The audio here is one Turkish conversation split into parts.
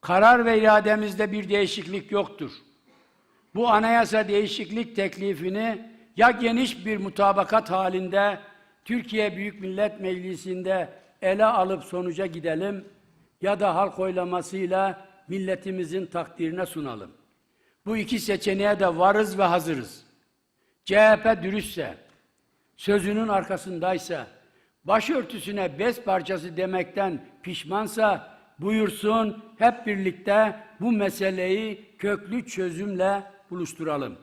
Karar ve irademizde bir değişiklik yoktur. Bu anayasa değişiklik teklifini ya geniş bir mutabakat halinde Türkiye Büyük Millet Meclisi'nde ele alıp sonuca gidelim ya da halk oylamasıyla milletimizin takdirine sunalım. Bu iki seçeneğe de varız ve hazırız. CHP dürüstse, sözünün arkasındaysa, başörtüsüne bez parçası demekten pişmansa buyursun hep birlikte bu meseleyi köklü çözümle buluşturalım.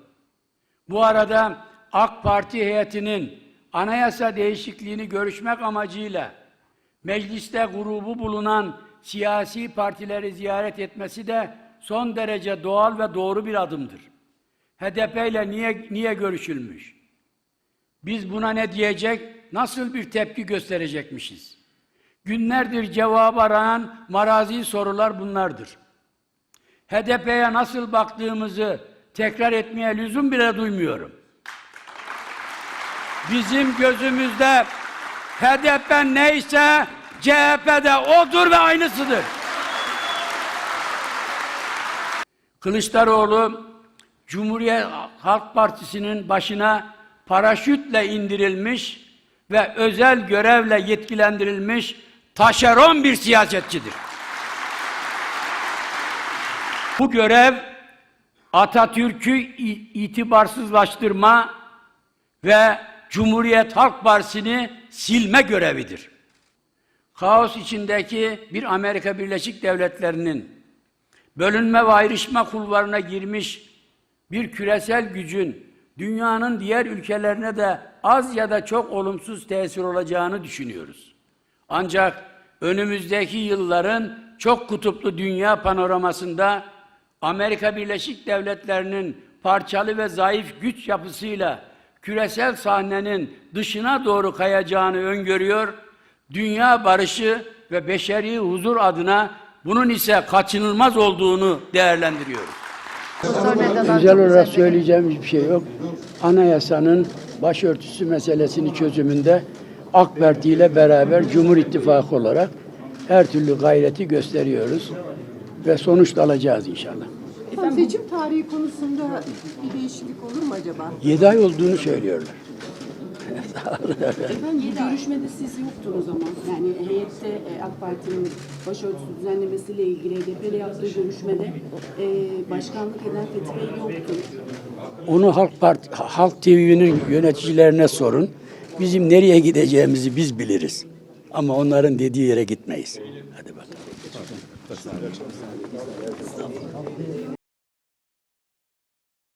Bu arada AK Parti heyetinin anayasa değişikliğini görüşmek amacıyla mecliste grubu bulunan siyasi partileri ziyaret etmesi de son derece doğal ve doğru bir adımdır. HDP ile niye, niye görüşülmüş? Biz buna ne diyecek, nasıl bir tepki gösterecekmişiz? Günlerdir cevabı arayan marazi sorular bunlardır. HDP'ye nasıl baktığımızı tekrar etmeye lüzum bile duymuyorum. Bizim gözümüzde HDP neyse CHP de odur ve aynısıdır. Kılıçdaroğlu Cumhuriyet Halk Partisi'nin başına paraşütle indirilmiş ve özel görevle yetkilendirilmiş taşeron bir siyasetçidir. Bu görev Atatürk'ü itibarsızlaştırma ve Cumhuriyet Halk Partisi'ni silme görevidir. Kaos içindeki bir Amerika Birleşik Devletleri'nin bölünme ve ayrışma kulvarına girmiş bir küresel gücün dünyanın diğer ülkelerine de az ya da çok olumsuz tesir olacağını düşünüyoruz. Ancak önümüzdeki yılların çok kutuplu dünya panoramasında Amerika Birleşik Devletleri'nin parçalı ve zayıf güç yapısıyla küresel sahnenin dışına doğru kayacağını öngörüyor. Dünya barışı ve beşeri huzur adına bunun ise kaçınılmaz olduğunu değerlendiriyoruz. Özel olarak söyleyeceğimiz bir şey yok. Anayasanın başörtüsü meselesini çözümünde AK Parti ile beraber Cumhur İttifakı olarak her türlü gayreti gösteriyoruz ve sonuç da alacağız inşallah. Efendim seçim tarihi konusunda bir değişiklik olur mu acaba? 7 ay olduğunu söylüyorlar. Efendim bu görüşmede siz yoktunuz ama yani heyette e, AK Parti'nin başörtüsü düzenlemesiyle ilgili HDP'yle yaptığı görüşmede e, başkanlık eden Fethi Bey yoktu. Onu Halk Parti, Halk TV'nin yöneticilerine sorun. Bizim nereye gideceğimizi biz biliriz. Ama onların dediği yere gitmeyiz. Hadi bakalım.